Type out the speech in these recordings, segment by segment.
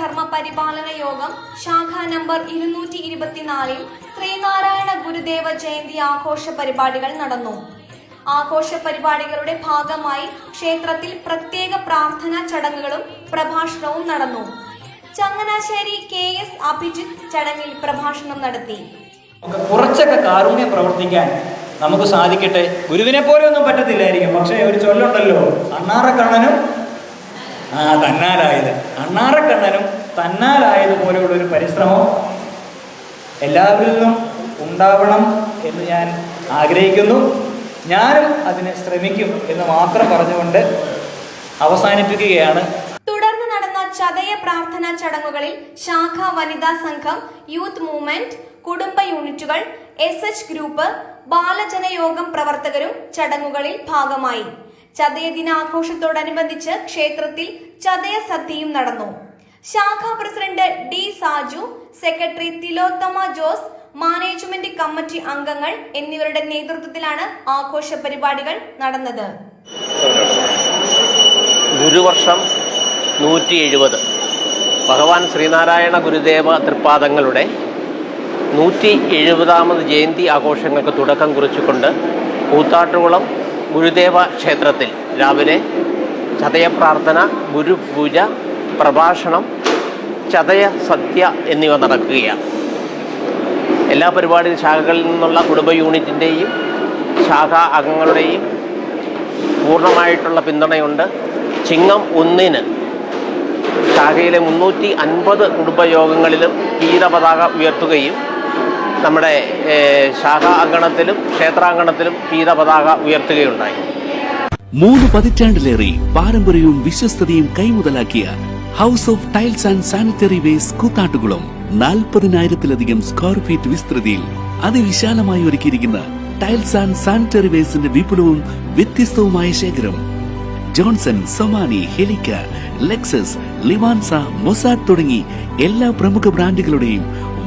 ധർമ്മ പരിപാലന യോഗം ശാഖ നമ്പർ ഇരുന്നൂറ്റി ഇരുപത്തിനാലിൽ ശ്രീനാരായണ ഗുരുദേവ ജയന്തി ആഘോഷ പരിപാടികൾ നടന്നു. ആഘോഷ പരിപാടികളുടെ ഭാഗമായി ക്ഷേത്രത്തിൽ പ്രത്യേക പ്രാർത്ഥനാ ചടങ്ങുകളും പ്രഭാഷണവും നടന്നു. ചങ്ങനാശ്ശേരി കെ എസ് അഭിജിത്ത് ചടങ്ങിൽ പ്രഭാഷണം നടത്തി. കുറച്ചൊക്കെ കാരുണ്യം പ്രവർത്തിക്കാൻ നമുക്ക് സാധിക്കട്ടെ. ഗുരുവിനെ പോലെ ഒന്നും പറ്റത്തില്ലായിരിക്കും. പക്ഷേ ഒരു ചൊല്ലുണ്ടല്ലോ അണ്ണാറക്കണ്ണനും ആ തന്നാലായത്. അണ്ണാറക്കണ്ണനും തന്നാലായതുപോലെയുള്ള ഒരു പരിശ്രമം എല്ലാവരിൽ നിന്നും ഉണ്ടാവണം എന്ന് ഞാൻ ആഗ്രഹിക്കുന്നു. ഞാനും അതിന് ശ്രമിക്കും എന്ന് മാത്രം പറഞ്ഞുകൊണ്ട് അവസാനിപ്പിക്കുകയാണ്. തുടർന്ന് നടന്ന ചതയ പ്രാർത്ഥനാ ചടങ്ങുകളിൽ ശാഖ വനിതാ സംഘം യൂത്ത് മൂവ്മെന്റ് കുടുംബ യൂണിറ്റുകൾ എസ് എച്ച് ഗ്രൂപ്പ് ബാലജനയോഗം പ്രവർത്തകരും ചടങ്ങുകളിൽ ഭാഗമായി. ചതയ ദിനാഘോഷത്തോടനുബന്ധിച്ച് ക്ഷേത്രത്തിൽ ചതയ സദ്യയും നടന്നു. ശാഖാ president D Saju secretary Thilothama Jose management committee അംഗങ്ങൾ എന്നിവരുടെ നേതൃത്വത്തിലാണ് ആഘോഷ പരിപാടികൾ നടന്നത്. ഗുരുവർഷം നൂറ്റി എഴുപത് ഭഗവാൻ ശ്രീനാരായണ ഗുരുദേവ തൃപ്പാദങ്ങളുടെ നൂറ്റി എഴുപതാമത് ജയന്തി ആഘോഷങ്ങൾക്ക് തുടക്കം കുറിച്ചുകൊണ്ട് കൂത്താട്ടുകുളം ഗുരുദേവ ക്ഷേത്രത്തിൽ രാവിലെ ചതയപ്രാർത്ഥന ഗുരുപൂജ പ്രഭാഷണം ചതയ സത്യ എന്നിവ നടക്കുകയാണ്. എല്ലാ പരിപാടി ശാഖകളിൽ നിന്നുള്ള കുടുംബ യൂണിറ്റിന്റെയും ശാഖാ അംഗങ്ങളുടെയും പൂർണമായിട്ടുള്ള പിന്തുണയുണ്ട്. ചിങ്ങം ഒന്നിന് ശാഖയിലെ മുന്നൂറ്റി അൻപത് കുടുംബയോഗങ്ങളിലും കീരപതാക ഉയർത്തുകയും നമ്മുടെ ശാഖാ അങ്കണത്തിലും ക്ഷേത്രാങ്കണത്തിലും പീതപതാക ഉയർത്തുകയുണ്ടായി. മൂന്ന് പതിറ്റാണ്ടിലേറെ പാരമ്പര്യവും വിശ്വസ്തതയും കൈമുതലാക്കിയ house of tiles and sanitary waste Koothattukulam നാൽപ്പതിനായിരത്തിലധികം സ്ക്വയർ ഫീറ്റ് വിസ്തൃതിയിൽ അതിവിശാലമായി ഒരുക്കിയിരിക്കുന്ന ടൈൽസ് ആൻഡ് സാനിറ്ററി വേസ്റ്റിന്റെ വിപുലവും വ്യത്യസ്തവുമായ ശേഖരം. ജോൺസൺ സൊമാനി ഹെലിക്ക ലെക്സസ് ലിവാൻസ മൊസാഡ് തുടങ്ങി എല്ലാ പ്രമുഖ ബ്രാൻഡുകളുടെയും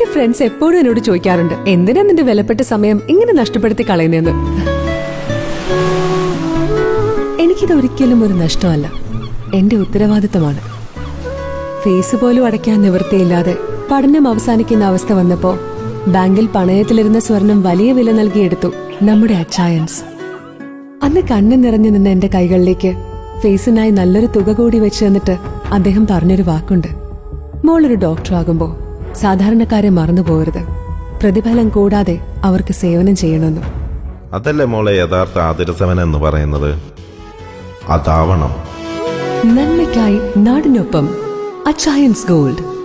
എന്റെ ഫ്രണ്ട്സ് എപ്പോഴും എന്നോട് ചോദിക്കാറുണ്ട് എന്തിനാ നിന്റെ വിലപ്പെട്ട സമയം ഇങ്ങനെ നഷ്ടപ്പെടുത്തി കളയുന്നതെന്ന്? എനിക്കിത് ഒരിക്കലും ഒരു നഷ്ടമല്ല. എന്റെ ഉത്തരവാദിത്തമാണ്. ഫീസ് പോലും അടയ്ക്കാൻ നിവൃത്തിയില്ലാതെ പഠനം അവസാനിക്കുന്ന അവസ്ഥ വന്നപ്പോ ബാങ്കിൽ പണയത്തിലിരുന്ന സ്വർണം വലിയ വില നൽകിയെടുത്തു നമ്മുടെ അച്ചായൻസ്. അന്ന് കണ്ണു നിറഞ്ഞു നിന്ന എന്റെ കൈകളിലേക്ക് ഫേസിനായി നല്ലൊരു തുക കൂടി വെച്ച് തന്നിട്ട് അദ്ദേഹം പറഞ്ഞൊരു വാക്കുണ്ട്. മോളൊരു ഡോക്ടർ ആകുമ്പോ സാധാരണക്കാരെ മറന്നു പോകരുത് പ്രതിഫലം കൂടാതെ അവർക്ക് സേവനം ചെയ്യണമെന്നും. അതല്ലേ മോളെ യഥാർത്ഥ ആതിരസവൻ എന്ന് പറയുന്നത്? അതാവണം. നന്മയ്ക്കായി നാടിനൊപ്പം അച്ചായൻസ് ഗോൾഡ്.